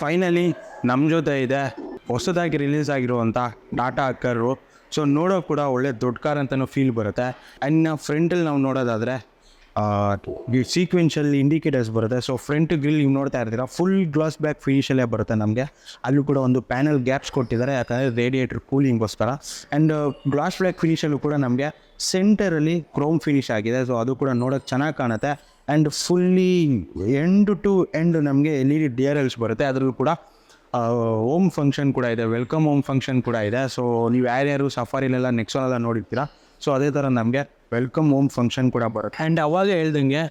Finally ನಮ್ಮ ಜೊತೆ ಇದೆ. ಹೊಸದಾಗಿ ರಿಲೀಸ್ ಆಗಿರುವಂಥ ಡಾಟಾ ಅಕ್ಕರು ಸೊ ನೋಡೋ ಕೂಡ ಒಳ್ಳೆ ದೊಡ್ಡ ಕಾರ್ ಅಂತಲೂ ಫೀಲ್ ಬರುತ್ತೆ. ಆ್ಯಂಡ್ ನಾವು ಫ್ರಂಟಲ್ಲಿ ನಾವು ನೋಡೋದಾದರೆ ಸೀಕ್ವೆನ್ಷಲ್ಲಿ ಇಂಡಿಕೇಟರ್ಸ್ ಬರುತ್ತೆ. ಸೊ ಫ್ರಂಟ್ ಗ್ರಿಲ್ ನೀವು ನೋಡ್ತಾ ಇರ್ತೀರ ಫುಲ್ ಗ್ಲಾಸ್ ಬ್ಯಾಕ್ ಫಿನಿಷಲ್ಲೇ ಬರುತ್ತೆ ನಮಗೆ. ಅಲ್ಲೂ ಕೂಡ ಒಂದು ಪ್ಯಾನಲ್ ಗ್ಯಾಪ್ಸ್ ಕೊಟ್ಟಿದ್ದಾರೆ, ಯಾಕಂದರೆ ರೇಡಿಯೇಟರ್ ಕೂಲಿಂಗ್ಗೋಸ್ಕರ ಆ್ಯಂಡ್ ಗ್ಲಾಸ್ ಬ್ಯಾಕ್ ಫಿನಿಷಲ್ಲೂ ಕೂಡ ನಮಗೆ ಸೆಂಟರಲ್ಲಿ ಕ್ರೋಮ್ ಫಿನಿಶ್ ಆಗಿದೆ. ಸೊ ಅದು ಕೂಡ ನೋಡೋಕ್ಕೆ ಚೆನ್ನಾಗಿ ಕಾಣುತ್ತೆ. And fully end to end ನಮಗೆ L E D D R Ls ಬರುತ್ತೆ. ಅದರಲ್ಲೂ ಕೂಡ ಓಮ್ ಫಂಕ್ಷನ್ ಕೂಡ ಇದೆ ವೆಲ್ಕಮ್ ಓಮ್ ಫಂಕ್ಷನ್ ಕೂಡ ಇದೆ. ಸೊ ನೀವು ಯಾರ್ಯಾರು ಸಫಾರಿಲೆಲ್ಲ ನೆಕ್ಸೋನೆಲ್ಲ ನೋಡಿರ್ತೀರ? ಸೊ ಅದೇ ಥರ ನಮಗೆ ವೆಲ್ಕಮ್ ಓಮ್ ಫಂಕ್ಷನ್ ಕೂಡ ಬರುತ್ತೆ. ಆ್ಯಂಡ್ ಅವಾಗ ಹೇಳ್ದಂಗೆ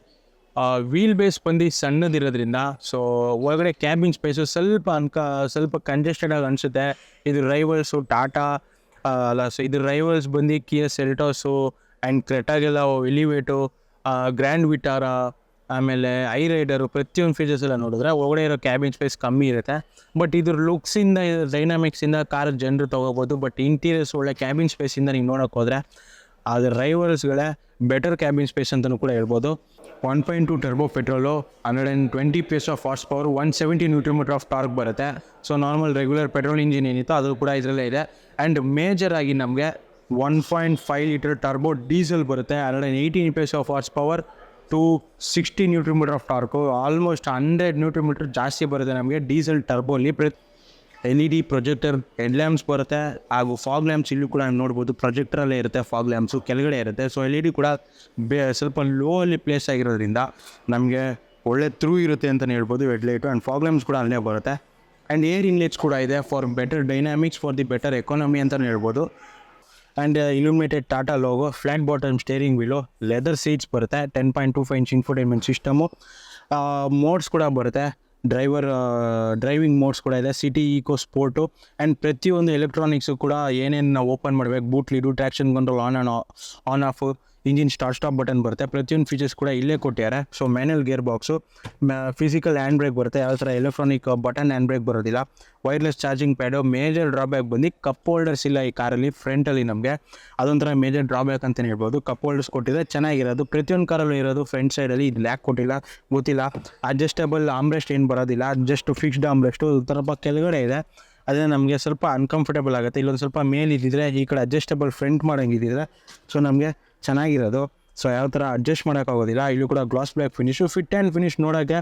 ವೀಲ್ ಬೇಸ್ ಬಂದು ಸಣ್ಣದಿರೋದ್ರಿಂದ ಸೊ ಒಳಗಡೆ ಕ್ಯಾಬಿನ್ ಸ್ಪೇಸು ಸ್ವಲ್ಪ ಅನ್ಕ, ಸ್ವಲ್ಪ ಕಂಜೆಸ್ಟೆಡ್ ಆಗಿ ಅನಿಸುತ್ತೆ. ಇದು ರೈವಲ್ಸು ಟಾಟಾ ಅಲ್ಲ ಸೊ ಇದು ರೈವಲ್ಸ್ ಬಂದು ಕಿಯರ್ ಸೆಲ್ಟೋಸು ಆ್ಯಂಡ್ ಕ್ರೆಟಾಗೆಲ್ಲ ಎಲಿವೇಟು ಗ್ರ್ಯಾಂಡ್ ವಿಟಾರ ಆಮೇಲೆ ಐ ರೈಡರು ಪ್ರತಿಯೊಂದು ಫೀಚರ್ಸ್ ಎಲ್ಲ ನೋಡಿದ್ರೆ ಒಳಗಡೆ ಇರೋ ಕ್ಯಾಬಿನ್ ಸ್ಪೇಸ್ ಕಮ್ಮಿ ಇರುತ್ತೆ. ಬಟ್ ಇದ್ರ ಲುಕ್ಸಿಂದ ಡೈನಾಮಿಕ್ಸಿಂದ ಕಾರ್ ಜನರು ತೊಗೋಬೋದು. ಬಟ್ ಇಂಟೀರಿಯರ್ಸ್ ಒಳ್ಳೆ ಕ್ಯಾಬಿನ್ ಸ್ಪೇಸಿಂದ ನೀವು ನೋಡೋಕೆ ಹೋದರೆ ಅದು ಡ್ರೈವರ್ಸ್ಗಳೇ ಬೆಟರ್ ಕ್ಯಾಬಿನ್ ಸ್ಪೇಸ್ ಅಂತಲೂ ಕೂಡ ಹೇಳ್ಬೋದು. One point two turbo petrol hundred and twenty PS of fast power one seventy newton metre of torque ಬರುತ್ತೆ. So normal regular petrol engine ಏನಿತ್ತು ಅದು ಕೂಡ ಇದರಲ್ಲೇ ಇದೆ. ಆ್ಯಂಡ್ ಮೇಜರ್ ಆಗಿ ನಮಗೆ one point five litre turbo diesel ಬರುತ್ತೆ. Hundred and eighteen PS of horse power two sixty newton metre of torque almost hundred newton metre ಜಾಸ್ತಿ ಬರುತ್ತೆ ನಮಗೆ ಡೀಸೆಲ್ ಟರ್ಬೋಲಿ ಪ್ರತಿ L E D projector head lamps ಬರುತ್ತೆ. ಹಾಗೂ ಫಾಗ್ ಲ್ಯಾಂಪ್ಸ್ ಇಲ್ಲೂ ಕೂಡ ನೋಡ್ಬೋದು. ಪ್ರೊಜೆಕ್ಟರಲ್ಲೇ ಇರುತ್ತೆ ಫಾಗ್ ಲ್ಯಾಂಪ್ಸು ಕೆಳಗಡೆ ಇರುತ್ತೆ. ಸೊ ಎಲ್ ಇ ಡಿ ಕೂಡ ಬೇ, ಸ್ವಲ್ಪ ಲೋ ಅಲ್ಲಿ ಪ್ಲೇಸ್ ಆಗಿರೋದ್ರಿಂದ ನಮಗೆ ಒಳ್ಳೆ ಥ್ರೂ ಇರುತ್ತೆ ಅಂತಲೇ ಹೇಳ್ಬೋದು ಹೆಡ್ಲೈಟು ಆ್ಯಂಡ್ ಫಾಗ್ ಲ್ಯಾಂಪ್ಸ್ ಕೂಡ ಅಲ್ಲೇ ಬರುತ್ತೆ. ಆ್ಯಂಡ್ ಏರ್ ಇನ್ಲೆಟ್ಸ್ ಕೂಡ ಇದೆ for better dynamics for the better economy ಅಂತಲೇ ಹೇಳ್ಬೋದು. And illuminated Tata logo flat bottom steering wheel leather seats ಬರುತ್ತೆ ten point two five inch infotainment system modes ಕೂಡ ಬರುತ್ತೆ ಡ್ರೈವರ್ ಡ್ರೈವಿಂಗ್ ಮೋಡ್ಸ್ ಕೂಡ ಇದೆ city eco sport and ಪ್ರತಿಯೊಂದು electronics ಕೂಡ ಏನೇನು ನಾವು ಓಪನ್ ಮಾಡಬೇಕು boot lid traction control on on on off engine start stop button ಬರುತ್ತೆ. ಪ್ರತಿಯೊಂದು ಫೀಚರ್ಸ್ ಕೂಡ ಇಲ್ಲೇ ಕೊಟ್ಟಿದ್ದಾರೆ. So manual gear box physical hand brake ಬರುತ್ತೆ. ಯಾವ ಥರ ಎಲೆಕ್ಟ್ರಾನಿಕ್ ಬಟನ್ ಹ್ಯಾಂಡ್ ಬ್ರೇಕ್ ಬರೋದಿಲ್ಲ. Wireless charging pad major drawback ಬಂದು ಕಪ್ ಹೋಲ್ಡರ್ಸ್ ಇಲ್ಲ ಈ ಕಾರಲ್ಲಿ ಫ್ರಂಟಲ್ಲಿ ನಮಗೆ. ಅದೊಂಥರ ಮೇಜರ್ ಡ್ರಾಬ್ಯಾಕ್ ಅಂತಲೇ ಹೇಳ್ಬೋದು. ಕಪ್ ಹೋಲ್ಡರ್ಸ್ ಕೊಟ್ಟಿದೆ, ಚೆನ್ನಾಗಿರೋದು. ಪ್ರತಿಯೊಂದು ಕಾರಲ್ಲೂ ಇರೋದು ಫ್ರಂಟ್ ಸೈಡಲ್ಲಿ ಇದು ಲ್ಯಾಕ್ ಕೊಟ್ಟಿಲ್ಲ? ಗೊತ್ತಿಲ್ಲ. ಅಡ್ಜಸ್ಟೇಬಲ್ ಆಮ್ರೆಸ್ಟ್ ಏನು ಬರೋದಿಲ್ಲ. ಜಸ್ಟ್ ಫಿಕ್ಸ್ಡ್ ಆಮ್ರೆಸ್ಟು ಸ್ವಲ್ಪ ಕೆಳಗಡೆ ಇದೆ. ಅದೇ ನಮಗೆ ಸ್ವಲ್ಪ ಅನ್ಕಂಫರ್ಟೇಬಲ್ ಆಗುತ್ತೆ. ಇಲ್ಲೊಂದು ಸ್ವಲ್ಪ ಮೇಲಿದ್ದಿದ್ರೆ ಈ ಕಡೆ ಅಡ್ಜಸ್ಟೇಬಲ್ ಫ್ರಂಟ್ ಮಾಡೋಂಗಿದ್ದಿದ್ರೆ ಸೊ ನಮಗೆ ಚೆನ್ನಾಗಿರೋದು. ಸೊ ಯಾವ ಥರ ಅಡ್ಜಸ್ಟ್ ಮಾಡೋಕ್ಕಾಗೋದಿಲ್ಲ ಇಲ್ಲೂ ಕೂಡ glass black finish fit and finish ನೋಡೋಕ್ಕೆ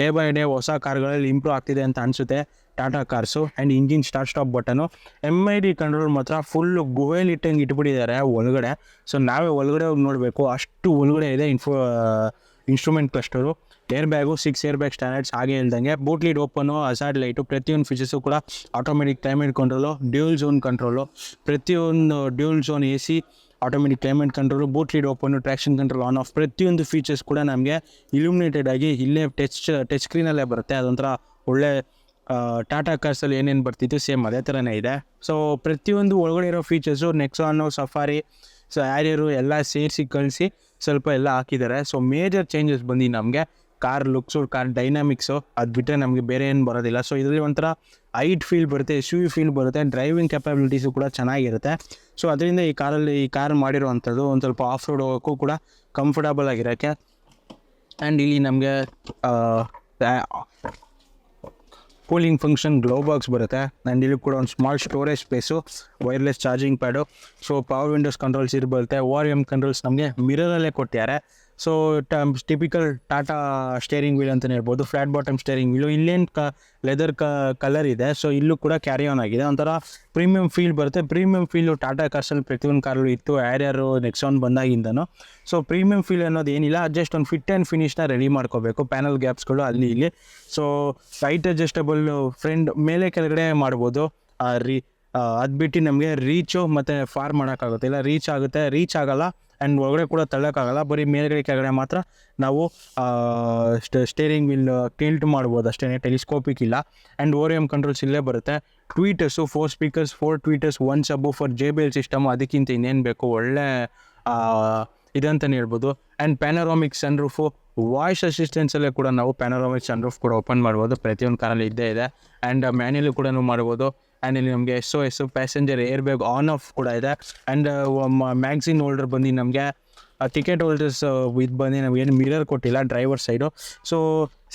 ಡೇ ಬೈ ಡೇ ಹೊಸ ಕಾರ್ಗಳಲ್ಲಿ ಇಂಪ್ರೂವ್ ಆಗ್ತಿದೆ ಅಂತ ಅನಿಸುತ್ತೆ. Tata cars and engine start stop button M I D control ಮಾತ್ರ ಫುಲ್ಲು ಗುಹೆಲಿ ಇಟ್ಟಂಗೆ ಇಟ್ಬಿಟ್ಟಿದ್ದಾರೆ ಒಳಗಡೆ. ಸೊ ನಾವೇ ಒಳಗಡೆ ಹೋಗಿ ನೋಡಬೇಕು. ಅಷ್ಟು ಒಳಗಡೆ ಇದೆ info instrument cluster air bag six air bag standards ಹಾಗೆ ಇಲ್ದಂಗೆ ಬೂಟ್ ಲೀಡ್ ಓಪನು ಅಸಾಡ್ ಲೈಟು ಪ್ರತಿಯೊಂದು ಫೀಚರ್ಸು ಕೂಡ automatic climate control dual zone control ಪ್ರತಿಯೊಂದು dual zone A C automatic climate control boot lid open traction control on off ಪ್ರತಿಯೊಂದು features ಕೂಡ ನಮಗೆ illuminated ಆಗಿ ಇಲ್ಲೇ ಟಚ್ ಟಚ್ ಸ್ಕ್ರೀನಲ್ಲೇ ಬರುತ್ತೆ. ಅದೊಂಥರ ಒಳ್ಳೆ ಟಾಟಾ ಕಾರ್ಸಲ್ಲಿ ಏನೇನು ಬರ್ತಿತ್ತು ಸೇಮ್ ಅದೇ ಥರನೇ ಇದೆ. ಸೊ ಪ್ರತಿಯೊಂದು ಒಳಗಡೆ ಇರೋ features Nexon Safari so Harrier ಎಲ್ಲ ಸೇರಿಸಿ, ಕಳಿಸಿ ಸ್ವಲ್ಪ ಎಲ್ಲ ಹಾಕಿದ್ದಾರೆ. ಸೊ ಮೇಜರ್ ಚೇಂಜಸ್ ಬಂದು ನಮಗೆ. ಕಾರ್ ಲುಕ್ಸು ಕಾರ್ ಡೈನಾಮಿಕ್ಸು ಅದು ಬಿಟ್ಟರೆ ನಮಗೆ ಬೇರೆ ಏನು ಬರೋದಿಲ್ಲ. ಸೊ ಇದರಲ್ಲಿ ಒಂಥರ ಹೈಟ್ ಫೀಲ್ ಬರುತ್ತೆ ಯು ಫೀಲ್ ಬರುತ್ತೆ ಡ್ರೈವಿಂಗ್ ಕೆಪಾಬಿಲಿಟೀಸು ಕೂಡ ಚೆನ್ನಾಗಿರುತ್ತೆ. ಸೊ ಅದರಿಂದ ಈ ಕಾರಲ್ಲಿ, ಈ ಕಾರ್ ಮಾಡಿರುವಂಥದ್ದು ಒಂದು ಸ್ವಲ್ಪ ಆಫ್ ರೋಡ್ ಹೋಗೋಕ್ಕೂ ಕೂಡ ಕಂಫರ್ಟಬಲ್ ಆಗಿರೋಕ್ಕೆ. ಆ್ಯಂಡ್ ಇಲ್ಲಿ ನಮಗೆ ಕೂಲಿಂಗ್ ಫಂಕ್ಷನ್ ಗ್ಲೋ ಬಾಕ್ಸ್ ಬರುತ್ತೆ. ಆ್ಯಂಡ್ ಇಲ್ಲಿ ಕೂಡ ಒಂದು small storage space wireless charging pad so power windows controls ಇದು ಬರುತ್ತೆ. ಓ ಆರ್ ಎಂ ಕಂಟ್ರೋಲ್ಸ್ ನಮಗೆ ಮಿರರಲ್ಲೇ ಕೊಟ್ಟಿದ್ದಾರೆ so typical Tata steering wheel ಅಂತಲೇ ಹೇಳ್ಬೋದು ಫ್ಲ್ಯಾಟ್ ಬಾಟಮ್ ಸ್ಟೇರಿಂಗ್ ವೀಲು ಇಲ್ಲೇನು ಕ ಲೆದರ್ ಕ ಕಲರ್ ಇದೆ. ಸೊ ಇಲ್ಲೂ ಕೂಡ ಕ್ಯಾರಿ ಆನ್ ಆಗಿದೆ. ಒಂಥರ ಪ್ರೀಮಿಯಂ ಫೀಲ್ ಬರುತ್ತೆ. ಪ್ರೀಮಿಯಂ ಫೀಲು ಟಾಟಾ ಕಾರ್ಸಲ್ಲಿ ಪ್ರತಿಯೊಂದು ಕಾರಲ್ಲೂ ಇತ್ತು. ಯಾರ್ಯಾರು ನೆಕ್ಸಾನ್ ಬಂದಾಗಿಂದನೂ. ಸೊ ಪ್ರೀಮಿಯಂ ಫೀಲ್ ಅನ್ನೋದು ಏನಿಲ್ಲ. ಜಸ್ಟ್ ಒಂದು ಫಿಟ್ ಆ್ಯಂಡ್ ಫಿನಿಶ್ನ ರೆಡಿ ಮಾಡ್ಕೋಬೇಕು. ಪ್ಯಾನಲ್ ಗ್ಯಾಪ್ಸ್ಗಳು ಅಲ್ಲಿ ಇಲ್ಲಿ. ಸೊ ಸೈಟ್ ಅಡ್ಜಸ್ಟಬಲ್ ಫ್ರೆಂಡ್ ಮೇಲೆ ಕೆಳಗಡೆ ಮಾಡ್ಬೋದು. ರೀ ಅದು ಬಿಟ್ಟು ನಮಗೆ ರೀಚು ಮತ್ತು ಫಾರ್ ಮಾಡೋಕ್ಕಾಗುತ್ತೆ. ಇಲ್ಲ ರೀಚ್ ಆಗುತ್ತೆ. ರೀಚ್ ಆಗಲ್ಲ. ಆ್ಯಂಡ್ ಒಳಗಡೆ ಕೂಡ ತಳ್ಳೋಕ್ಕಾಗಲ್ಲ. ಬರೀ ಮೇಲ್ಗಡೆ, ಕೆಳಗಡೆ ಮಾತ್ರ ನಾವು ಸ್ಟೇರಿಂಗ್ ವಿಲ್ ಟಿಲ್ಟ್ ಮಾಡ್ಬೋದು ಅಷ್ಟೇ ಟೆಲಿಸ್ಕೋಪಿಕ್ ಇಲ್ಲ. ಆ್ಯಂಡ್ ಓರ್ ಎಂ ಕಂಟ್ರೋಲ್ಸ್ ಇಲ್ಲೇ ಬರುತ್ತೆ. Tweeters four speakers four tweeters one sub for J B L system ಅದಕ್ಕಿಂತ ಇನ್ನೇನು ಬೇಕು? ಒಳ್ಳೆ ಇದೆ ಇದಂತಲೇ ಹೇಳ್ಬೋದು. ಆ್ಯಂಡ್ ಪ್ಯಾನರಾಮಿಕ್ ಸನ್ರೂಫು ವಾಯ್ಸ್ ಅಸಿಸ್ಟೆನ್ಸಲ್ಲೇ ಕೂಡ ನಾವು ಪ್ಯಾನರಾಮಿಕ್ ಸನ್ರೂಫ್ ಕೂಡ ಓಪನ್ ಮಾಡ್ಬೋದು. ಪ್ರತಿಯೊಂದು ಕಾರಲ್ಲಿ ಇದ್ದೇ ಇದೆ. ಆ್ಯಂಡ್ ಮ್ಯಾನ್ಯಲಿ ಕೂಡ ಮಾಡ್ಬೋದು. ಆ್ಯಂಡ್ ಇಲ್ಲಿ ನಮಗೆ S O S passenger air bag on off ಕೂಡ ಇದೆ. ಆ್ಯಂಡ್ ಮ್ಯಾಗ್ಝಿನ್ ಹೋಲ್ಡರ್ ಬಂದು ನಮಗೆ ಟಿಕೆಟ್ ಹೋಲ್ಡರ್ಸ್ ಇದು ಬಂದು ನಮಗೇನು ಮಿರರ್ ಕೊಟ್ಟಿಲ್ಲ driver side so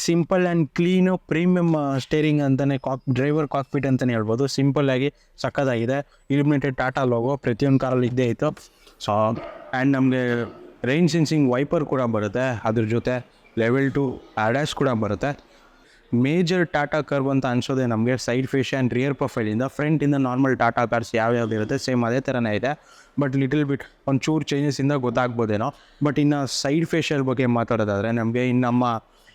simple and clean premium steering ಅಂತಲೇ ಕಾಕ್ ಡ್ರೈವರ್ ಕಾಕ್ಪಿಟ್ ಅಂತಲೇ ಹೇಳ್ಬೋದು. ಸಿಂಪಲ್ಲಾಗಿ ಸಖತ್ತಾಗಿದೆ ಇಲ್ಯುಮಿನೇಟೆಡ್ ಟಾಟಾ ಲೋಗೋ ಪ್ರತಿಯೊಂದು ಕಾರಲ್ಲಿ ಇದ್ದೇ ಇತ್ತು. ಸೊ ಆ್ಯಂಡ್ ನಮಗೆ ರೈನ್ ಸೆನ್ಸಿಂಗ್ ವೈಪರ್ ಕೂಡ ಬರುತ್ತೆ. ಅದ್ರ ಜೊತೆ ಲೆವೆಲ್ ಟು ಅಡ್ಯಾಸ್ ಕೂಡ ಬರುತ್ತೆ. ಮೇಜರ್ ಟಾಟಾ ಕರ್ವ್ ಅಂತ ಅನ್ಸೋದೆ ನಮಗೆ ಸೈಡ್ ಫೇಶ್ ಆ್ಯಂಡ್ ರಿಯರ್ ಪ್ರೊಫೈಲಿಂದ ಫ್ರಂಟಿಂದ ನಾರ್ಮಲ್ ಟಾಟಾ ಕಾರ್ಸ್ ಯಾವ್ಯಾವ್ದು ಇರುತ್ತೆ ಸೇಮ್ ಅದೇ ಥರನೇ ಇದೆ. ಬಟ್ ಲಿಟಲ್ ಬಿಟ್ ಒಂದು ಚೂರು ಚೇಂಜಸ್ಸಿಂದ ಗೊತ್ತಾಗ್ಬೋದೇನೋ. ಬಟ್ ಇನ್ನು ಸೈಡ್ ಫೇಶಿಯಲ್ ಬಗ್ಗೆ ಮಾತಾಡೋದಾದರೆ ನಮಗೆ ಇನ್ನು ನಮ್ಮ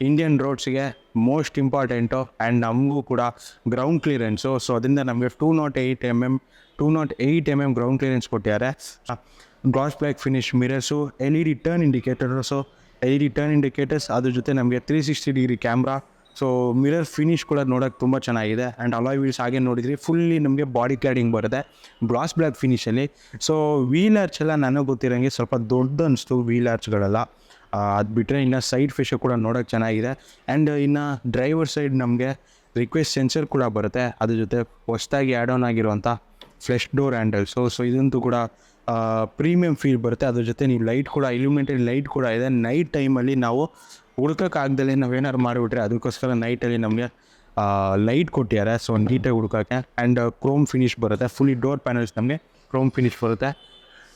ಇಂಡಿಯನ್ ರೋಡ್ಸ್ಗೆ ಮೋಸ್ಟ್ ಇಂಪಾರ್ಟೆಂಟು ಆ್ಯಂಡ್ ನಮಗೂ ಕೂಡ ಗ್ರೌಂಡ್ ಕ್ಲಿಯರೆನ್ಸು ಸೊ ಅದರಿಂದ ನಮಗೆ two nought eight M M two nought eight M M ground clearance ಕೊಟ್ಟಿದ್ದಾರೆ. Glass black finish mirrors L E D turn indicators L E D turn indicators ಅದ್ರ ಜೊತೆ ನಮಗೆ three sixty degree camera so mirror finish ಕೂಡ ನೋಡೋಕ್ಕೆ ತುಂಬ ಚೆನ್ನಾಗಿದೆ. And alloy wheels ಹಾಗೆ ನೋಡಿದ್ರಿ ಫುಲ್ಲಿ ನಮಗೆ ಬಾಡಿ ಕ್ಲಾಡಿಂಗ್ ಬರುತ್ತೆ. ಬ್ರಾಸ್ ಬ್ಲ್ಯಾಕ್ ಫಿನಿಷಲ್ಲಿ ಸೊ ವೀಲ್ ಆರ್ಚ್ ಎಲ್ಲ ನನಗೆ ಗೊತ್ತಿರೋಂಗೆ ಸ್ವಲ್ಪ ದೊಡ್ಡ ಅನಿಸ್ತು ವೀಲ್ ಆರ್ಚ್ಗಳೆಲ್ಲ ಅದು ಬಿಟ್ಟರೆ ಇನ್ನು ಸೈಡ್ ಫಿಶು ಕೂಡ ನೋಡೋಕ್ಕೆ ಚೆನ್ನಾಗಿದೆ. ಆ್ಯಂಡ್ ಇನ್ನು ಡ್ರೈವರ್ ಸೈಡ್ ನಮಗೆ ರಿಕ್ವೆಸ್ಟ್ ಸೆನ್ಸರ್ ಕೂಡ ಬರುತ್ತೆ. ಅದ್ರ ಜೊತೆ ಹೊಸದಾಗಿ ಆ್ಯಡ್ ಆನ್ ಆಗಿರುವಂಥ ಫ್ಲೆಶ್ ಡೋರ್ ಹ್ಯಾಂಡಲ್ಸು ಸೊ ಇದಂತೂ ಕೂಡ ಪ್ರೀಮಿಯಂ ಫೀಲ್ ಬರುತ್ತೆ. ಅದ್ರ ಜೊತೆ ನೀವು ಲೈಟ್ ಕೂಡ ಇಲ್ಯುಮಿನೇಟೆಡ್ ಲೈಟ್ ಕೂಡ ಇದೆ. ನೈಟ್ ಟೈಮಲ್ಲಿ ನಾವು ಹುಡ್ಕೋಕ್ಕಾಗ್ದಲೇ ನಾವೇನಾದ್ರು ಮಾಡಿಬಿಟ್ರೆ ಅದಕ್ಕೋಸ್ಕರ ನೈಟಲ್ಲಿ ನಮಗೆ ಲೈಟ್ ಕೊಟ್ಟಿದ್ದಾರೆ. ಸೊ ನೀಟಾಗಿ ಹುಡ್ಕೋಕ್ಕೆ. ಆ್ಯಂಡ್ ಕ್ರೋಮ್ ಫಿನಿಶ್ ಬರುತ್ತೆ. ಫುಲ್ಲಿ ಡೋರ್ ಪ್ಯಾನಲ್ಸ್ ನಮಗೆ ಕ್ರೋಮ್ ಫಿನಿಶ್ ಬರುತ್ತೆ.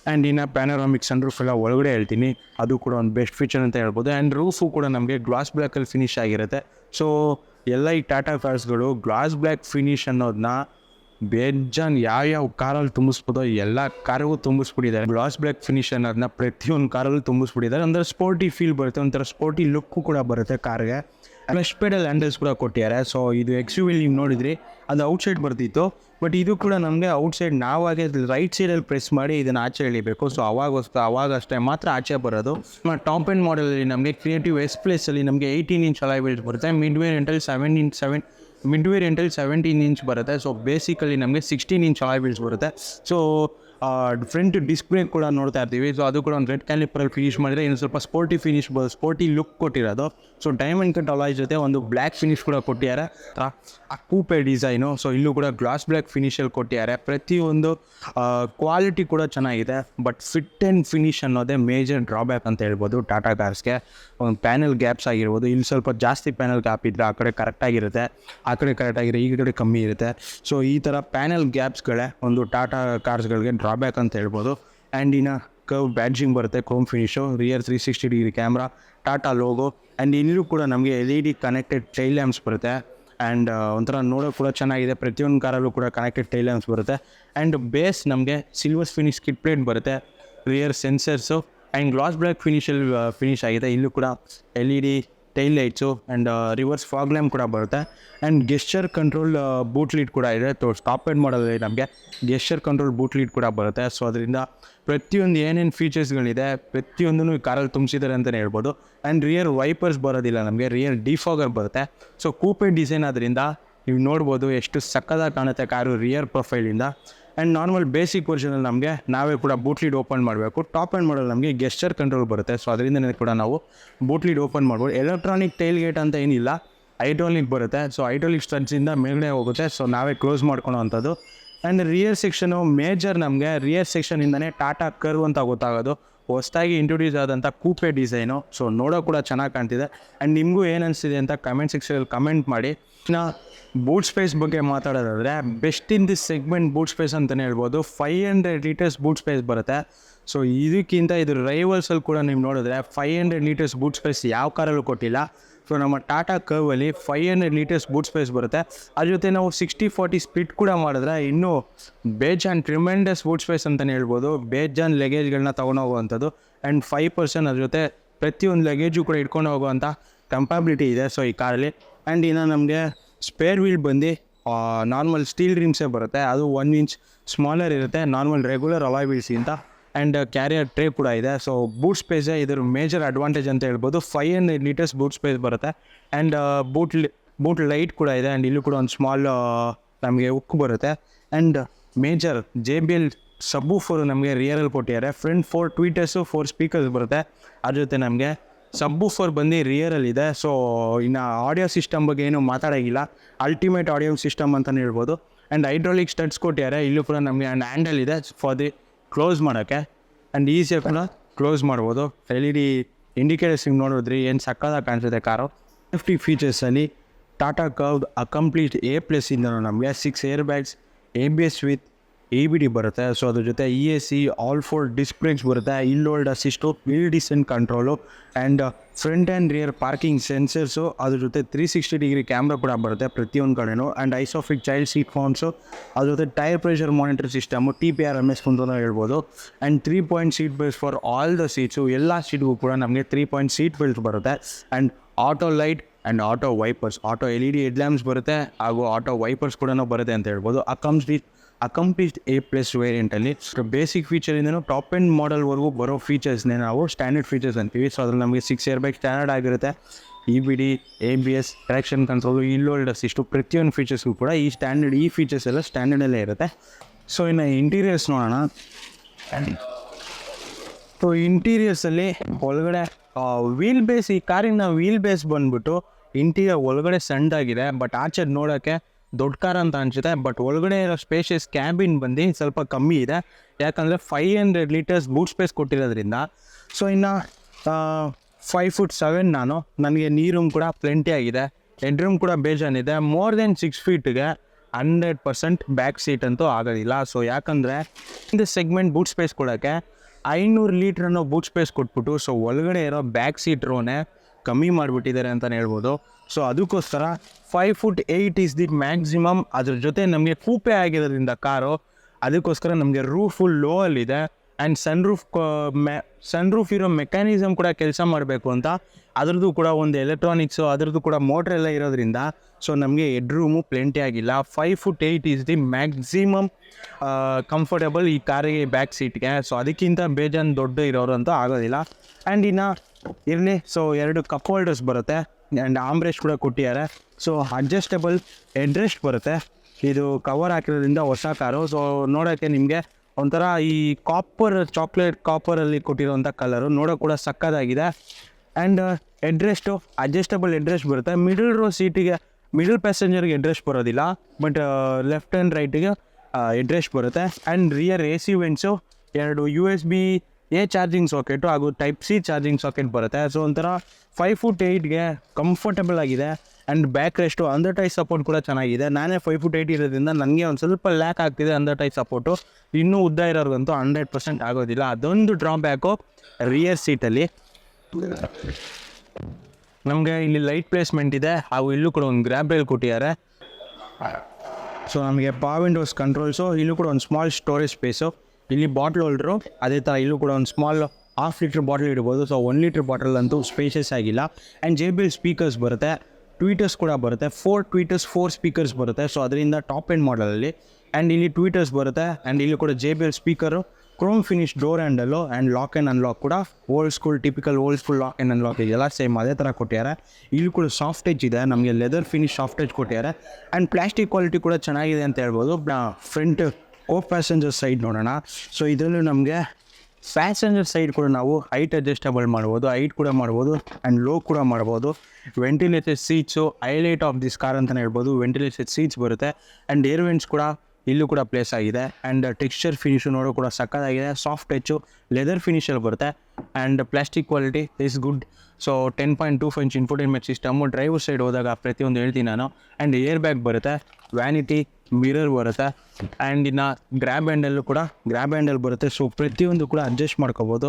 ಆ್ಯಂಡ್ ಇನ್ನು ಪ್ಯಾನರಾಮಿಕ್ ಸನ್ ರೂಫ್ ಎಲ್ಲ ಒಳಗಡೆ ಹೇಳ್ತೀನಿ. ಅದು ಕೂಡ ಒಂದು ಬೆಸ್ಟ್ ಫೀಚರ್ ಅಂತ ಹೇಳ್ಬೋದು. ಆ್ಯಂಡ್ ರೂಫು ಕೂಡ ನಮಗೆ ಗ್ಲಾಸ್ ಬ್ಲ್ಯಾಕಲ್ಲಿ ಫಿನಿಶ್ ಆಗಿರುತ್ತೆ. ಸೊ ಎಲ್ಲ ಈ ಟಾಟಾ ಕಾರ್ಸ್ಗಳು ಗ್ಲಾಸ್ ಬ್ಲ್ಯಾಕ್ ಫಿನಿಶ್ ಅನ್ನೋದನ್ನ ಬೇಜಾನ್ ಯಾವ್ಯಾವ ಕಾರಲ್ಲಿ ತುಂಬಿಸ್ಬೋದೋ ಎಲ್ಲ ಕಾರಿಗೂ ತುಂಬಿಸ್ಬಿಟ್ಟಿದ್ದಾರೆ. ಗ್ಲಾಸ್ ಬ್ಲ್ಯಾಕ್ ಫಿನಿಶ್ ಅನ್ನೋದನ್ನ ಪ್ರತಿಯೊಂದು ಕಾರಲ್ಲೂ ತುಂಬಿಸ್ಬಿಟ್ಟಿದ್ದಾರೆ. ಅಂದರೆ ಸ್ಪೋರ್ಟಿ ಫೀಲ್ ಬರುತ್ತೆ. ಒಂಥರ ಸ್ಪೋರ್ಟಿ ಲುಕ್ಕು ಕೂಡ ಬರುತ್ತೆ ಕಾರ್ಗೆ. ಆಮೇಲೆ ಪೆಡಲ್ ಹ್ಯಾಂಡಲ್ಸ್ ಕೂಡ ಕೊಟ್ಟಿದ್ದಾರೆ. ಸೊ ಇದು ಎಕ್ಸ್ ಯು ವಿಲ್ ನೀವು ನೋಡಿದ್ರಿ. ಅದು ಔಟ್ಸೈಡ್ ಬರ್ತಿತ್ತು. ಬಟ್ ಇದು ಕೂಡ ನಮಗೆ ಔಟ್ಸೈಡ್ ನಾವಾಗೆ ರೈಟ್ ಸೈಡಲ್ಲಿ ಪ್ರೆಸ್ ಮಾಡಿ ಇದನ್ನು ಆಚೆ ಎಳಿಬೇಕು. ಸೊ ಅವಾಗ ಅವಾಗ ಅಷ್ಟೇ ಮಾತ್ರ ಆಚೆ ಬರೋದು. ಟಾಪ್ ಎಂಡ್ ಮಾಡಲಲ್ಲಿ ನಮಗೆ ಕ್ರಿಯೇಟಿವ್ ಎಸ್ ಪ್ಲೇಸಲ್ಲಿ ನಮಗೆ ಏಯ್ಟೀನ್ ಇಂಚ್ ವೀಲ್ಸ್ ಬರುತ್ತೆ. ಮಿಡ್ ವೇರಿಯಂಟಲ್ಲಿ ಸೆವೆನ್ ಇಂಚ್ ಸೆವೆನ್ ಮಿಡ್ ವೇರಿಯಂಟಲ್ಲಿ ಸೆವೆಂಟೀನ್ ಇಂಚ್ ಬರುತ್ತೆ ಸೊ ಬೇಸಿಕಲಿ ನಮಗೆ ಸಿಕ್ಸ್ಟೀನ್ ಇಂಚ್ ಆಯ್ ವೀಲ್ಸ್ ಬರುತ್ತೆ ಸೊ ಫ್ರಂಟ್ ಡಿಸ್ಪ್ಲೇ ಕೂಡ ನೋಡ್ತಾ ಇರ್ತೀವಿ. ಸೊ ಅದು ಕೂಡ ಒಂದು ರೆಡ್ ಕ್ಯಾಲಿಪರಲ್ಲಿ ಫಿನಿಶ್ ಮಾಡಿದರೆ ಇನ್ನು ಸ್ವಲ್ಪ ಸ್ಪೋರ್ಟಿ ಫಿನಿಶ್ ಸ್ಪೋರ್ಟಿ ಲುಕ್ ಕೊಟ್ಟಿರೋದು. ಸೊ ಡೈಮಂಡ್ ಕಟ್ ಅಲಾಯ್ ಜೊತೆ ಒಂದು ಬ್ಲ್ಯಾಕ್ ಫಿನಿಶ್ ಕೂಡ ಕೊಟ್ಟಿದ್ದಾರೆ. ಆ- ಕೂಪೆ ಡಿಸೈನು ಸೊ ಇಲ್ಲೂ ಕೂಡ ಗ್ಲಾಸ್ ಬ್ಲ್ಯಾಕ್ ಫಿನಿಷಲ್ಲಿ ಕೊಟ್ಟಿದ್ದಾರೆ. ಪ್ರತಿಯೊಂದು ಕ್ವಾಲಿಟಿ ಕೂಡ ಚೆನ್ನಾಗಿದೆ. ಬಟ್ ಫಿಟ್ ಆ್ಯಂಡ್ ಫಿನಿಶ್ ಅನ್ನೋದೇ ಮೇಜರ್ ಡ್ರಾಬ್ಯಾಕ್ ಅಂತ ಹೇಳ್ಬೋದು ಟಾಟಾ ಕಾರ್ಸ್ಗೆ ಒಂದು ಪ್ಯಾನಲ್ ಗ್ಯಾಪ್ಸ್ ಆಗಿರ್ಬೋದು. ಇಲ್ಲಿ ಸ್ವಲ್ಪ ಜಾಸ್ತಿ ಪ್ಯಾನಲ್ ಗ್ಯಾಪ್ ಇದ್ದರೆ ಆ ಕಡೆ ಕರೆಕ್ಟಾಗಿರುತ್ತೆ ಆ ಕಡೆ ಕರೆಕ್ಟಾಗಿರೋ ಈ ಕಡೆ ಕಮ್ಮಿ ಇರುತ್ತೆ. ಸೊ ಈ ಥರ ಪ್ಯಾನಲ್ ಗ್ಯಾಪ್ಸ್ಗಳೇ ಒಂದು ಟಾಟಾ ಕಾರ್ಸ್ಗಳಿಗೆ ಡ್ರಾಬ್ಯಾಕ್ ಅಂತ ಹೇಳ್ಬೋದು. ಆ್ಯಂಡ್ ಇನ್ನು ಕರ್ವ್ ಬ್ಯಾಡ್ಜಿಂಗ್ ಬರುತ್ತೆ chrome finish rear three sixty degree camera Tata logo and ಇಲ್ಲೂ ಕೂಡ ನಮಗೆ L E D connected tail lamps ಬರುತ್ತೆ. ಆ್ಯಂಡ್ ಒಂಥರ ನೋಡೋಕೆ ಕೂಡ ಚೆನ್ನಾಗಿದೆ, ಪ್ರತಿಯೊಂದು ಕಾರಲ್ಲೂ ಕೂಡ ಕನೆಕ್ಟೆಡ್ ಟೈಲ್ ಲ್ಯಾಂಪ್ಸ್ ಬರುತ್ತೆ. ಆ್ಯಂಡ್ ಬೇಸ್ ನಮಗೆ ಸಿಲ್ವರ್ ಫಿನಿಶ್ ಕಿಟ್ ಪ್ಲೇಟ್ ಬರುತ್ತೆ rear sensors and glass black ಫಿನಿಷಲ್ಲಿ finish ಆಗಿದೆ. ಇಲ್ಲೂ ಕೂಡ L E D tail lights and reverse fog lamp ಕೂಡ ಬರುತ್ತೆ. And gesture control boot lid ಕೂಡ ಇದೆ. ತೋ ಸ್ಟಾಪ್ ಆ್ಯಂಡ್ ಮಾಡೋದ್ರಲ್ಲಿ ನಮಗೆ ಗೆಸ್ಚರ್ ಕಂಟ್ರೋಲ್ ಬೂಟ್ ಲೀಡ್ ಕೂಡ ಬರುತ್ತೆ. ಸೊ ಅದರಿಂದ ಪ್ರತಿಯೊಂದು ಏನೇನು ಫೀಚರ್ಸ್ಗಳಿದೆ ಪ್ರತಿಯೊಂದನ್ನು ಈ ಕಾರಲ್ಲಿ ತುಂಬಿಸಿದ್ದಾರೆ ಅಂತಲೇ ಹೇಳ್ಬೋದು. ಆ್ಯಂಡ್ ರಿಯರ್ ವೈಪರ್ಸ್ ಬರೋದಿಲ್ಲ ನಮಗೆ ರಿಯರ್ ಡಿಫಾಗರ್ ಬರುತ್ತೆ. ಸೊ ಕೂಪೆ ಡಿಸೈನ್ ಆದ್ದರಿಂದ ನೀವು ನೋಡ್ಬೋದು ಎಷ್ಟು ಸಕ್ಕದಾಗಿ ಕಾಣುತ್ತೆ ಕಾರು ರಿಯರ್ ಪ್ರೊಫೈಲಿಂದ ಆ್ಯಂಡ್ ನಾರ್ಮಲ್ ಬೇಸಿಕ್ ವರ್ಷನಲ್ಲಿ ನಮಗೆ ನಾವೇ ಕೂಡ ಬೂಟ್ ಲೀಡ್ ಓಪನ್ ಮಾಡಬೇಕು. ಟಾಪ್ ಆ್ಯಂಡ್ ಮಾಡಲ್ ನಮಗೆ ಗೆಸ್ಚರ್ ಕಂಟ್ರೋಲ್ ಬರುತ್ತೆ. ಸೊ ಅದರಿಂದನೇ ಕೂಡ ನಾವು ಬೂಟ್ ಲೀಡ್ ಓಪನ್ ಮಾಡ್ಬೋದು. ಎಲೆಕ್ಟ್ರಾನಿಕ್ ಟೈಲ್ ಗೇಟ್ ಅಂತ ಏನಿಲ್ಲ. ಹೈಡ್ರಾಲಿಕ್ ಬರುತ್ತೆ. ಸೊ ಹೈಡ್ರಾಲಿಕ್ ಸ್ಟಡ್ಸಿಂದ ಮೇಲ್ಗಡೆ ಹೋಗುತ್ತೆ. ಸೊ ನಾವೇ ಕ್ಲೋಸ್ ಮಾಡ್ಕೊಳೋ ಅಂಥದ್ದು. ಆ್ಯಂಡ್ ರಿಯರ್ ಸೆಕ್ಷನು ಮೇಜರ್ ನಮಗೆ ರಿಯರ್ ಸೆಕ್ಷನಿಂದನೇ ಟಾಟಾ ಕರ್ವ್ ಅಂತ ಗೊತ್ತಾಗೋದು. ಹೊಸದಾಗಿ ಇಂಟ್ರೊಡ್ಯೂಸ್ ಆದಂಥ ಕೂಪೆ ಡಿಸೈನು ಸೊ ನೋಡೋ ಕೂಡ ಚೆನ್ನಾಗಿ ಕಾಣ್ತಿದೆ. ಆ್ಯಂಡ್ ನಿಮಗೂ ಏನು ಅನಿಸ್ತಿದೆ ಅಂತ ಕಮೆಂಟ್ ಸೆಕ್ಷನಲ್ಲಿ ಕಮೆಂಟ್ ಮಾಡಿ. ನಾ ಬೂಟ್ ಸ್ಪೇಸ್ ಬಗ್ಗೆ ಮಾತಾಡೋದಾದರೆ best in this segment boot space ಅಂತಲೇ ಹೇಳ್ಬೋದು. Five hundred litres boot space ಬರುತ್ತೆ. ಸೊ ಇದಕ್ಕಿಂತ ಇದು ರೈವಲ್ಸಲ್ಲಿ ಕೂಡ ನೀವು ನೋಡಿದ್ರೆ five hundred litres boot space ಯಾವ ಕಾರಲ್ಲೂ ಕೊಟ್ಟಿಲ್ಲ. ಸೊ ನಮ್ಮ Tata ಕರ್ವಲ್ಲಿ five hundred litres boot space ಬರುತ್ತೆ. ಅದ್ರ ಜೊತೆ ನಾವು ಸಿಕ್ಸ್ಟಿ ಫಾರ್ಟಿ ಸ್ಪಿಟ್ ಕೂಡ ಮಾಡಿದ್ರೆ ಇನ್ನೂ ಬೇಜಾನ್ ಟ್ರಿಮೆಂಡಸ್ ಬೂಟ್ ಸ್ಪೇಸ್ ಅಂತಲೇ ಹೇಳ್ಬೋದು. ಬೇಜಾನ್ ಲಗೇಜ್ಗಳನ್ನ ತೊಗೊಂಡು ಹೋಗುವಂಥದ್ದು. ಆ್ಯಂಡ್ ಫೈವ್ ಪರ್ಸೆಂಟ್ ಅದ್ರ ಜೊತೆ ಪ್ರತಿಯೊಂದು ಲಗೇಜು ಕೂಡ ಇಟ್ಕೊಂಡು ಹೋಗುವಂಥ ಕಂಪಾಬಿಲಿಟಿ ಇದೆ ಸೊ ಈ ಕಾರಲ್ಲಿ ಆ್ಯಂಡ್ ಇನ್ನು ನಮಗೆ ಸ್ಪೇರ್ ವೀಲ್ ಬಂದು ನಾರ್ಮಲ್ ಸ್ಟೀಲ್ ರಿಮ್ಸೇ ಬರುತ್ತೆ. ಅದು ಒನ್ ಇಂಚ್ ಸ್ಮಾಲರ್ ಇರುತ್ತೆ. ನಾರ್ಮಲ್ ರೆಗ್ಯುಲರ್ ಅಲಾಯ್ ವೀಲ್ಸಿಂತ ಆ್ಯಂಡ್ ಕ್ಯಾರಿಯರ್ ಟ್ರೇ ಕೂಡ ಇದೆ. ಸೊ ಬೂಟ್ ಸ್ಪೇಸೇ ಇದ್ರ ಮೇಜರ್ ಅಡ್ವಾಂಟೇಜ್ ಅಂತ ಹೇಳ್ಬೋದು. Five hundred litres boot space ಬರುತ್ತೆ. ಆ್ಯಂಡ್ ಬೂಟ್ ಬೂಟ್ ಲೈಟ್ ಕೂಡ ಇದೆ. ಆ್ಯಂಡ್ ಇಲ್ಲೂ ಕೂಡ ಒಂದು ಸ್ಮಾಲ್ ನಮಗೆ ಉಕ್ಕು ಬರುತ್ತೆ. And major J B L subwoofer ನಮಗೆ ರಿಯರಲ್ಲಿ ಕೊಟ್ಟಿದ್ದಾರೆ. Front four tweeters four speakers ಬರುತ್ತೆ. ಅದ್ರ ಜೊತೆ ನಮಗೆ ಸಬ್ಬು ಫೋರ್ ಬಂದು ರಿಯರಲ್ಲಿದೆ ಸೊ ಇನ್ನು ಆಡಿಯೋ ಸಿಸ್ಟಮ್ ಬಗ್ಗೆ ಏನು ಮಾತಾಡೋಂಗಿಲ್ಲ. ಅಲ್ಟಿಮೇಟ್ ಆಡಿಯೋ ಸಿಸ್ಟಮ್ ಅಂತಲೇ ಹೇಳ್ಬೋದು. ಆ್ಯಂಡ್ ಹೈಡ್ರಾಲಿಕ್ ಸ್ಟಡ್ಸ್ ಕೊಟ್ಟಿದ್ದಾರೆ. ಇಲ್ಲೂ ಕೂಡ ನಮಗೆ ಆ್ಯಂಡ್ ಹ್ಯಾಂಡಲ್ ಇದೆ. ಫಾರ್ ದಿ ಕ್ಲೋಸ್ ಮಾಡೋಕ್ಕೆ ಆ್ಯಂಡ್ ಈಸಿಯಾಗಿ ಕೂಡ ಕ್ಲೋಸ್ ಮಾಡ್ಬೋದು. ಎಲ್ ಇ ಡಿ ಇಂಡಿಕೇಟರ್ಸ್ ಹಿಂಗೆ ನೋಡಿದ್ರಿ ಏನು ಸಕ್ಕದಾಗ ಕಾಣಿಸುತ್ತೆ ಕಾರು. Safety ಫೀಚರ್ಸಲ್ಲಿ Tata Curvv accomplished A plus ಇಂದ ನಮಗೆ six air bags A B S with A B D ಬರುತ್ತೆ. ಸೊ ಅದ್ರ ಜೊತೆ E A C all four displays ಬರುತ್ತೆ. Hill hold assist hill descent control and front and rear parking sensors ಅದ್ರ ಜೊತೆ three sixty degree camera ಕೂಡ ಬರುತ್ತೆ ಪ್ರತಿಯೊಂದು ಕಡೆನೂ. And ISOFIX child seat forms ಅದ್ರ ಜೊತೆ tyre pressure monitor system T P R M S ಅಂತ ಹೇಳ್ಬೋದು. And three point seat belts for all the seats ಎಲ್ಲ ಸೀಟ್ಗೂ ಕೂಡ ನಮಗೆ ತ್ರೀ ಪಾಯಿಂಟ್ ಸೀಟ್ ಬೆಲ್ಟ್ ಬರುತ್ತೆ. And auto light and auto wipers auto L E D head lamps ಬರುತ್ತೆ, ಹಾಗೂ auto wipers ಕೂಡ ಬರುತ್ತೆ ಅಂತ ಹೇಳ್ಬೋದು. ಅಕಂಪ್ಲೀಟ್ ಅಕಂಪ್ಲೀಟ್ ಎ ಪ್ಲಸ್ ವೇರಿಯಂಟಲ್ಲಿ ಬೇಸಿಕ್ ಫೀಚರಿಂದನೂ ಟಾಪ್ ಎಂಡ್ ಮಾಡೆಲ್ವರೆಗೂ ಬರೋ ಫೀಚರ್ಸ್ನೇ ನಾವು ಸ್ಟ್ಯಾಂಡರ್ಡ್ ಫೀಚರ್ಸ್ ಅಂತೀವಿ. ಸೊ ಅದ್ರಲ್ಲಿ ನಮಗೆ ಸಿಕ್ಸ್ ಇಯರ್ ಬೈಕ್ ಸ್ಟ್ಯಾಂಡರ್ಡ್ ಆಗಿರುತ್ತೆ. E B D A B S traction control hill holders ಇಷ್ಟು ಪ್ರತಿಯೊಂದು ಫೀಚರ್ಸ್ಗೂ ಕೂಡ ಈ ಸ್ಟ್ಯಾಂಡರ್ಡ್ ಈ ಫೀಚರ್ಸ್ ಎಲ್ಲ ಸ್ಟ್ಯಾಂಡರ್ಡಲ್ಲೇ ಇರುತ್ತೆ. ಸೊ ಇನ್ನು ಇಂಟೀರಿಯರ್ಸ್ ನೋಡೋಣ. ಸೊ ಇಂಟೀರಿಯರ್ಸಲ್ಲಿ ಒಳಗಡೆ ವೀಲ್ ಬೇಸ್ ಈ ಕಾರಿನ ವೀಲ್ ಬೇಸ್ ಬಂದ್ಬಿಟ್ಟು ಇಂಟೀರಿಯರ್ ಒಳಗಡೆ ಸಣ್ಣದಾಗಿದೆ. ಬಟ್ ಆಚೆ ನೋಡೋಕ್ಕೆ ದೊಡ್ಡ ಕಾರ್ ಅಂತ ಅನಿಸುತ್ತೆ ಬಟ್ ಒಳಗಡೆ ಇರೋ ಸ್ಪೇಷಿಯಸ್ ಕ್ಯಾಬಿನ್ ಬಂದು ಸ್ವಲ್ಪ ಕಮ್ಮಿ ಇದೆ. ಯಾಕಂದರೆ five hundred litres boot space ಕೊಟ್ಟಿರೋದ್ರಿಂದ. So ಇನ್ನು ಫೈವ್ ಫುಟ್ ಸೆವೆನ್ ನಾನು, ನನಗೆ ನೀರು ಕೂಡ ಪ್ಲೆಂಟಿ ಆಗಿದೆ. ಹೆಡ್ ರೂಮ್ ಕೂಡ ಬೇಜಾನಿದೆ. ಮೋರ್ ದೆನ್ ಸಿಕ್ಸ್ ಫೀಟ್ಗೆ ಹಂಡ್ರೆಡ್ ಪರ್ಸೆಂಟ್ ಬ್ಯಾಕ್ ಸೀಟ್ ಅಂತೂ ಆಗೋದಿಲ್ಲ. ಸೊ ಯಾಕಂದರೆ ಇದು ಸೆಗ್ಮೆಂಟ್ ಬೂಟ್ ಸ್ಪೇಸ್ ಕೊಡೋಕ್ಕೆ ಐನೂರು ಅನ್ನೋ ಬೂಟ್ ಸ್ಪೇಸ್ ಕೊಟ್ಬಿಟ್ಟು ಸೊ ಒಳಗಡೆ ಇರೋ ಬ್ಯಾಕ್ ಸೀಟ್ ರೋನೇ ಕಮ್ಮಿ ಮಾಡಿಬಿಟ್ಟಿದ್ದಾರೆ ಅಂತಲೇ ಹೇಳ್ಬೋದು. ಸೊ ಅದಕ್ಕೋಸ್ಕರ five foot eight is the maximum ಅದ್ರ ಜೊತೆ ನಮಗೆ ಕೂಪೆ ಆಗಿರೋದ್ರಿಂದ ಕಾರು, ಅದಕ್ಕೋಸ್ಕರ ನಮಗೆ ರೂಫು ಲೋ ಅಲ್ಲಿದೆ ಆ್ಯಂಡ್ ಸನ್ ರೂಫ್ ಮೆ ಸನ್ ರೂಫ್ ಇರೋ ಮೆಕ್ಯಾನಿಸಮ್ ಕೂಡ ಕೆಲಸ ಮಾಡಬೇಕು ಅಂತ. ಅದ್ರದ್ದು ಕೂಡ ಒಂದು ಎಲೆಕ್ಟ್ರಾನಿಕ್ಸು ಅದರದ್ದು ಕೂಡ ಮೋಟ್ರ್ ಎಲ್ಲ ಇರೋದ್ರಿಂದ ಸೊ ನಮಗೆ ಎಡ್ ರೂಮು ಪ್ಲೆಂಟಿ ಆಗಿಲ್ಲ five foot eight is the maximum comfortable ಈ ಕಾರಿಗೆ ಬ್ಯಾಕ್ ಸೀಟ್ಗೆ ಸೊ ಅದಕ್ಕಿಂತ ಬೇಜಾನ್ ದೊಡ್ಡ ಇರೋರು ಅಂತ ಆಗೋದಿಲ್ಲ. ಆ್ಯಂಡ್ ಇನ್ನು, ಇರಲಿ ಸೊ ಎರಡು ಕಪ್ ಹೋಲ್ಡರ್ಸ್ ಬರುತ್ತೆ. ಆ್ಯಂಡ್ ಆಮ್ರೆಸ್ಟ್ ಕೂಡ ಕೊಟ್ಟಿದ್ದಾರೆ. ಸೊ ಅಡ್ಜಸ್ಟಬಲ್ ಹೆಡ್ರೆಸ್ಟ್ ಬರುತ್ತೆ. ಇದು ಕವರ್ ಹಾಕಿರೋದ್ರಿಂದ ಹೊಸ ಕಾರು. ಸೊ ನೋಡೋಕ್ಕೆ ನಿಮಗೆ ಒಂಥರ ಈ ಕಾಪರ್ ಚಾಕ್ಲೇಟ್ ಕಾಪರಲ್ಲಿ ಕೊಟ್ಟಿರೋಂಥ ಕಲರು ನೋಡೋಕೆ ಕೂಡ ಸಕ್ಕದಾಗಿದೆ ಆ್ಯಂಡ್ ಎಡ್ರೆಸ್ಟು ಅಡ್ಜಸ್ಟಬಲ್ ಎಡ್ರೆಸ್ಟ್ ಬರುತ್ತೆ. ಮಿಡಲ್ ರೋ ಸೀಟಿಗೆ ಮಿಡಲ್ ಪ್ಯಾಸೆಂಜರ್ಗೆ ಎಡ್ರೆಸ್ಟ್ ಬರೋದಿಲ್ಲ. ಬಟ್ ಲೆಫ್ಟ್ ಆ್ಯಂಡ್ ರೈಟಿಗೆ ಎಡ್ರೆಸ್ಟ್ ಬರುತ್ತೆ. And rear A C vents ಎರಡು U S B A charging socket ಹಾಗೂ ಟೈಪ್ ಸಿ ಚಾರ್ಜಿಂಗ್ ಸಾಕೆಟ್ ಬರುತ್ತೆ. ಸೊ ಒಂಥರ ಫೈವ್ ಫುಟ್ ಏಯ್ಟ್ಗೆ ಕಂಫರ್ಟಬಲ್ ಆಗಿದೆ. And backrest under thigh support ಕೂಡ ಚೆನ್ನಾಗಿದೆ. ನಾನೇ ಫೈವ್ ಫುಟ್ ಏಯ್ಟ್ ಇರೋದ್ರಿಂದ ನನಗೆ ಒಂದು ಸ್ವಲ್ಪ ಲ್ಯಾಕ್ ಆಗ್ತಿದೆ ಅಂಡರ್ ಟೈ ಸಪೋರ್ಟು ಇನ್ನೂ ಉದ್ದ ಇರೋರ್ಗಂತೂ ಹಂಡ್ರೆಡ್ ಪರ್ಸೆಂಟ್ ಆಗೋದಿಲ್ಲ. ಅದೊಂದು ಡ್ರಾಬ್ಯಾಕು ರಿಯರ್ ಸೀಟಲ್ಲಿ ನಮಗೆ ಇಲ್ಲಿ ಲೈಟ್ ಪ್ಲೇಸ್ಮೆಂಟ್ ಇದೆ. ಹಾಗೂ ಇಲ್ಲೂ ಕೂಡ ಒಂದು ಗ್ರ್ಯಾಬ್ ರೈಲ್ ಕೊಟ್ಟಿದ್ದಾರೆ. ಸೊ ನಮಗೆ ಪಾ ವಿಂಡೋಸ್ ಕಂಟ್ರೋಲ್ಸು ಇಲ್ಲೂ ಕೂಡ ಒಂದು ಸ್ಮಾಲ್ ಸ್ಟೋರೇಜ್ ಸ್ಪೇಸು ಇಲ್ಲಿ ಬಾಟ್ಲ್ ಹೋಲ್ಡ್ರು, ಅದೇ ಥರ ಇಲ್ಲೂ ಕೂಡ ಒಂದು ಸ್ಮಾಲ್ ಹಾಫ್ ಲೀಟ್ರ್ ಬಾಟಲ್ ಇಡ್ಬೋದು. ಸೊ ಒನ್ ಲೀಟ್ರ್ ಬಾಟಲ್ ಅಂತೂ ಸ್ಪೇಷಸ್ ಆಗಿಲ್ಲ. And J B L speakers ಬರುತ್ತೆ. ಟ್ವೀಟರ್ಸ್ ಕೂಡ ಬರುತ್ತೆ. ಫೋರ್ ಟ್ವೀಟರ್ಸ್ ಫೋರ್ ಸ್ಪೀಕರ್ಸ್ ಬರುತ್ತೆ. ಸೊ ಅದರಿಂದ ಟಾಪ್ ಎಂಡ್ ಮಾಡಲಲ್ಲಿ ಆ್ಯಂಡ್ ಇಲ್ಲಿ ಟ್ವೀಟರ್ಸ್ ಬರುತ್ತೆ. ಆ್ಯಂಡ್ ಇಲ್ಲಿ ಕೂಡ J B L speaker chrome finish door handle and lock and unlock ಕೂಡ old school typical old school lock and unlock ಇದೆಲ್ಲ ಸೇಮ್ ಅದೇ ಥರ ಕೊಟ್ಟಿದ್ದಾರೆ. ಇಲ್ಲಿ ಕೂಡ ಸಾಫ್ಟ್ ಎಜ್ ಇದೆ. ನಮಗೆ ಲೆದರ್ ಫಿನಿಶ್ ಸಾಫ್ಟ್ ಎಜ್ ಕೊಟ್ಟಿದ್ದಾರೆ. ಆ್ಯಂಡ್ ಪ್ಲಾಸ್ಟಿಕ್ ಕ್ವಾಲಿಟಿ ಕೂಡ ಚೆನ್ನಾಗಿದೆ ಅಂತ ಹೇಳ್ಬೋದು. ಫ್ರಂಟ್ ಕೋ ಪ್ಯಾಸೆಂಜರ್ ಸೈಡ್ ನೋಡೋಣ. ಸೊ ಇದರಲ್ಲೂ ನಮಗೆ ಪ್ಯಾಸೆಂಜರ್ ಸೈಡ್ ಕೂಡ ನಾವು ಹೈಟ್ ಅಡ್ಜಸ್ಟಬಲ್ ಮಾಡ್ಬೋದು. ಹೈಟ್ ಕೂಡ ಮಾಡ್ಬೋದು ಆ್ಯಂಡ್ ಲೋ ಕೂಡ ಮಾಡ್ಬೋದು. Ventilated seats highlight of this car ಅಂತಲೇ ಹೇಳ್ಬೋದು. ವೆಂಟಿಲೇಟೆಡ್ ಸೀಟ್ಸ್ ಬರುತ್ತೆ ಆ್ಯಂಡ್ ಏರ್ ವೆಂಟ್ಸ್ ಕೂಡ ಇಲ್ಲೂ ಕೂಡ ಪ್ಲೇಸ್ ಆಗಿದೆ. ಆ್ಯಂಡ್ ಟೆಕ್ಸ್ಚರ್ ಫಿನಿಶು ನೋಡೋ ಕೂಡ ಸಕ್ಕತ್ತಾಗಿದೆ. ಸಾಫ್ಟ್ ಟಚ್ಚು ಲೆದರ್ ಫಿನಿಷಲ್ಲಿ ಬರುತ್ತೆ. And plastic quality is good so ten point two inch infotainment system driver side ಹೋದಾಗ ಪ್ರತಿಯೊಂದು ಹೇಳ್ತೀನಿ ನಾನು. ಆ್ಯಂಡ್ ಏರ್ ಬ್ಯಾಗ್ ಬರುತ್ತೆ. ವ್ಯಾನಿಟಿ ಮಿರರ್ ಬರುತ್ತೆ. ಆ್ಯಂಡ್ ಇನ್ನು ಗ್ರ್ಯಾಬ್ ಹ್ಯಾಂಡಲ್ಲು ಕೂಡ ಗ್ರ್ಯಾಬ್ ಹ್ಯಾಂಡಲ್ ಬರುತ್ತೆ. ಸೊ ಪ್ರತಿಯೊಂದು ಕೂಡ ಅಡ್ಜಸ್ಟ್ ಮಾಡ್ಕೋಬೋದು.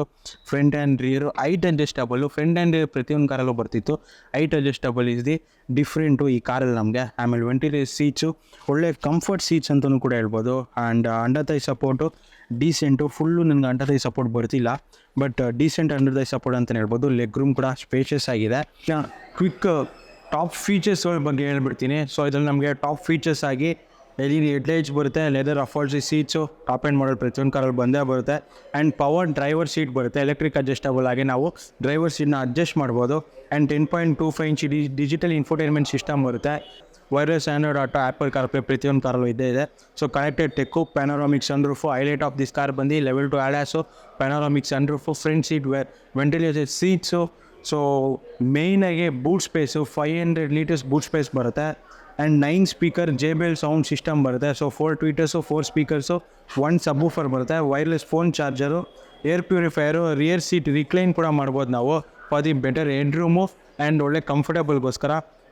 Front and rear height adjustable front and ಪ್ರತಿಯೊಂದು ಕಾರಲ್ಲೂ ಬರ್ತಿತ್ತು. Height adjustable is the different ಈ ಕಾರಲ್ಲಿ ನಮಗೆ. ಆಮೇಲೆ ವೆಂಟಿಲೇ ಸೀಟ್ಸು ಒಳ್ಳೆ ಕಂಫರ್ಟ್ ಸೀಟ್ಸ್ ಅಂತಲೂ ಕೂಡ ಹೇಳ್ಬೋದು. And under thigh support decent full ನನಗೆ ಅಂಡರ್ ತೈ ಸಪೋರ್ಟ್ ಬರ್ತಿಲ್ಲ. But decent under thigh support ಅಂತಲೇ ಹೇಳ್ಬೋದು. ಲೆಗ್ ರೂಮ್ ಕೂಡ ಸ್ಪೇಷಿಯಸ್ ಆಗಿದೆ. ಕ್ವಿಕ್ ಟಾಪ್ ಫೀಚರ್ಸ್ ಬಗ್ಗೆ ಹೇಳ್ಬಿಡ್ತೀನಿ. ಸೊ ಇದ್ರಲ್ಲಿ ನಮಗೆ ಟಾಪ್ ಫೀಚರ್ಸ್ ಆಗಿ ಎಲ್ ಇ ಡಿ ಹೆಡ್ಲೈಟ್ಸ್ ಬರುತ್ತೆ leather upholstery seats top end model ಪ್ರತಿಯೊಂದು ಕಾರಲ್ಲಿ ಬಂದೇ ಬರುತ್ತೆ. ಆ್ಯಂಡ್ ಪವರ್ ಡ್ರೈವರ್ ಸೀಟ್ ಬರುತ್ತೆ ಎಲೆಕ್ಟ್ರಿಕ್ ಅಡ್ಜಸ್ಟಬಲ್ ಆಗಿ ನಾವು ಡ್ರೈವರ್ ಸೀಟ್ನ ಅಡ್ಜಸ್ಟ್ ಮಾಡ್ಬೋದು. And ten point two five inch digital infotainment system ಬರುತ್ತೆ. Wireless Android Auto Apple CarPlay ಪ್ರತಿಯೊಂದು ಕಾರಲ್ಲೂ ಇದ್ದೇ ಇದೆ so connected tech panoramic sunroof highlight of this car ಬಂದು level two ADAS panoramic sunroof front seat ವೆ ventilated seats so ಮೇಯ್ನಾಗಿ boot space five hundred litres boot space ಬರುತ್ತೆ. And nine speaker J sound system ಬರುತ್ತೆ. So four tweeters four speakers one subwoofer ಬರುತ್ತೆ. Wireless phone charger air purifier rear seat recline ಕೂಡ ಮಾಡ್ಬೋದು ನಾವು. For the better head room and ಒಳ್ಳೆ ಕಂಫರ್ಟಬಲ್ಗೋಸ್ಕರ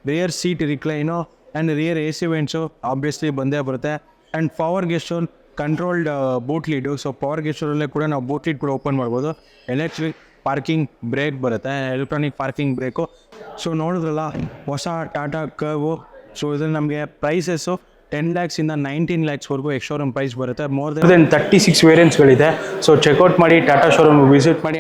rear seat recline and rear A C vents obviously ಬಂದೇ ಬರುತ್ತೆ. And power guest controlled boot lid so power ಗೆಸ್ಟೋರಲ್ಲೇ ಕೂಡ ನಾವು boot lid ಕೂಡ open ಮಾಡ್ಬೋದು. ಎಲೆಕ್ಟ್ರಿಕ್ ಪಾರ್ಕಿಂಗ್ ಬ್ರೇಕ್ ಬರುತ್ತೆ. ಎಲೆಕ್ಟ್ರಾನಿಕ್ ಪಾರ್ಕಿಂಗ್ ಬ್ರೇಕು ಸೊ ನೋಡಿದ್ರಲ್ಲ, ಹೊಸ ಟಾಟಾ ಕರ್ವು ಸೊ ಇದ್ರಲ್ಲಿ ನಮಗೆ ಪ್ರೈಸಸ್ಸು ಟೆನ್ ಲ್ಯಾಕ್ಸಿಂದ ನೈನ್ಟೀನ್ ಲ್ಯಾಕ್ಸ್ವರೆಗೂ ಎಕ್ಸ್ ಶೋರೂಮ್ ಪ್ರೈಸ್ ಬರುತ್ತೆ. ಮೋರ್ ದೆನ್ ತರ್ಟಿ ಸಿಕ್ಸ್ ವೇರಿಯಂಟ್ಸ್ಗಳಿದೆ ಸೊ ಚೆಕ್ಔಟ್ ಮಾಡಿ ಟಾಟಾ ಶೋರೂಮ್ ವಿಸಿಟ್ ಮಾಡಿ